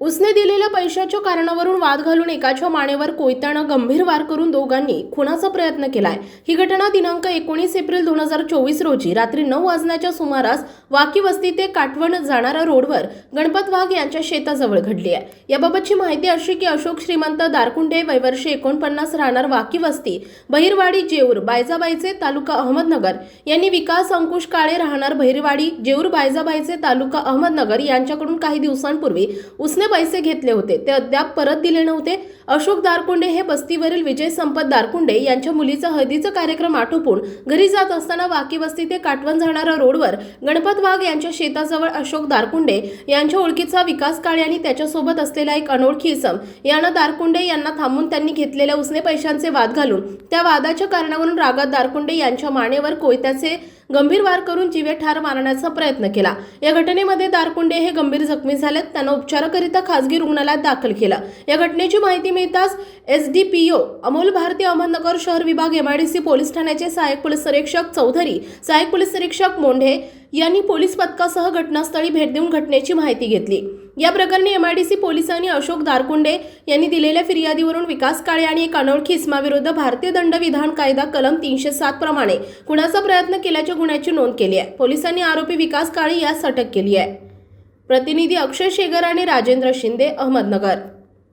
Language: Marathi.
उसने दिलेल्या पैशाच्या कारणावरून वाद घालून एकाच्या मानेवर कोयत्यानं गंभीर वार करून दोघांनी खुनाचा प्रयत्न केलाय. ही घटना दिनांक एकोणीस एप्रिल दोन हजार चोवीस रोजी रात्री नऊ वाजण्याच्या सुमारास वाकी वस्ती ते काटवण जाणाऱ्या रोडवर गणपत वाघ यांच्या शेताजवळ घडली आहे. याबाबतची माहिती अशी की अशोक श्रीमंत दारकुंडे वैवर्षी एकोणपन्नास राहणार वाकी वस्ती बहिरवाडी जेऊर बायजाबाईचे तालुका अहमदनगर यांनी विकास अंकुश काळे राहणार बहिरवाडी जेऊर बायजाबाईचे तालुका अहमदनगर यांच्याकडून काही दिवसांपूर्वी उसने पैसे घेतले होते. ते अद्याप परत दिले नव्हते. अशोक दारकुंडे हे बस्तीवरील विजय संपत दारकुंडे यांच्या मुलीचा हळदीचा कार्यक्रम आटोपून घरी जात असताना वाकी वस्ती ते काटवण जाणाऱ्या रोडवर गणपत वाघ यांच्या शेताजवळ अशोक दारकुंडे यांच्या ओळखीचा विकास काळे आणि त्याच्यासोबत असलेला एक अनोळखी इसम. यानं दारकुंडे यांना थांबून त्यांनी घेतलेल्या उसने पैशांचे वाद घालून त्या वादाच्या कारणावरून रागात दारकुंडे यांच्या मानेवर कोयत्याचे गंभीर वार करून जीवे ठार मारण्याचा प्रयत्न केला. या घटनेमध्ये दारकुंडे हे गंभीर जखमी झालेत. त्यांना उपचाराकरिता खासगी रुग्णालयात दाखल केलं. या घटनेची माहिती मिळताच S D P O Amol Bharati Ahmednagar शहर विभाग एमआयडीसी पोलीस ठाण्याचे सहाय्यक पोलीस निरीक्षक चौधरी सहाय्यक पोलीस निरीक्षक मोंढे यांनी पोलीस पथकासह घटनास्थळी भेट देऊन घटनेची माहिती घेतली. या प्रकरणी एमआयडीसी पोलिसांनी अशोक दारकुंडे यांनी दिलेल्या फिर्यादीवरून विकास काळे आणि एक अनोळखी इस्माविरुद्ध भारतीय दंडविधान कायदा कलम तीनशे सात प्रमाणे खुनाचा प्रयत्न केल्याच्या गुन्ह्याची नोंद केली आहे. पोलिसांनी आरोपी विकास काळे यास अटक केली आहे. प्रतिनिधी अक्षय शेगर आणि राजेंद्र शिंदे अहमदनगर.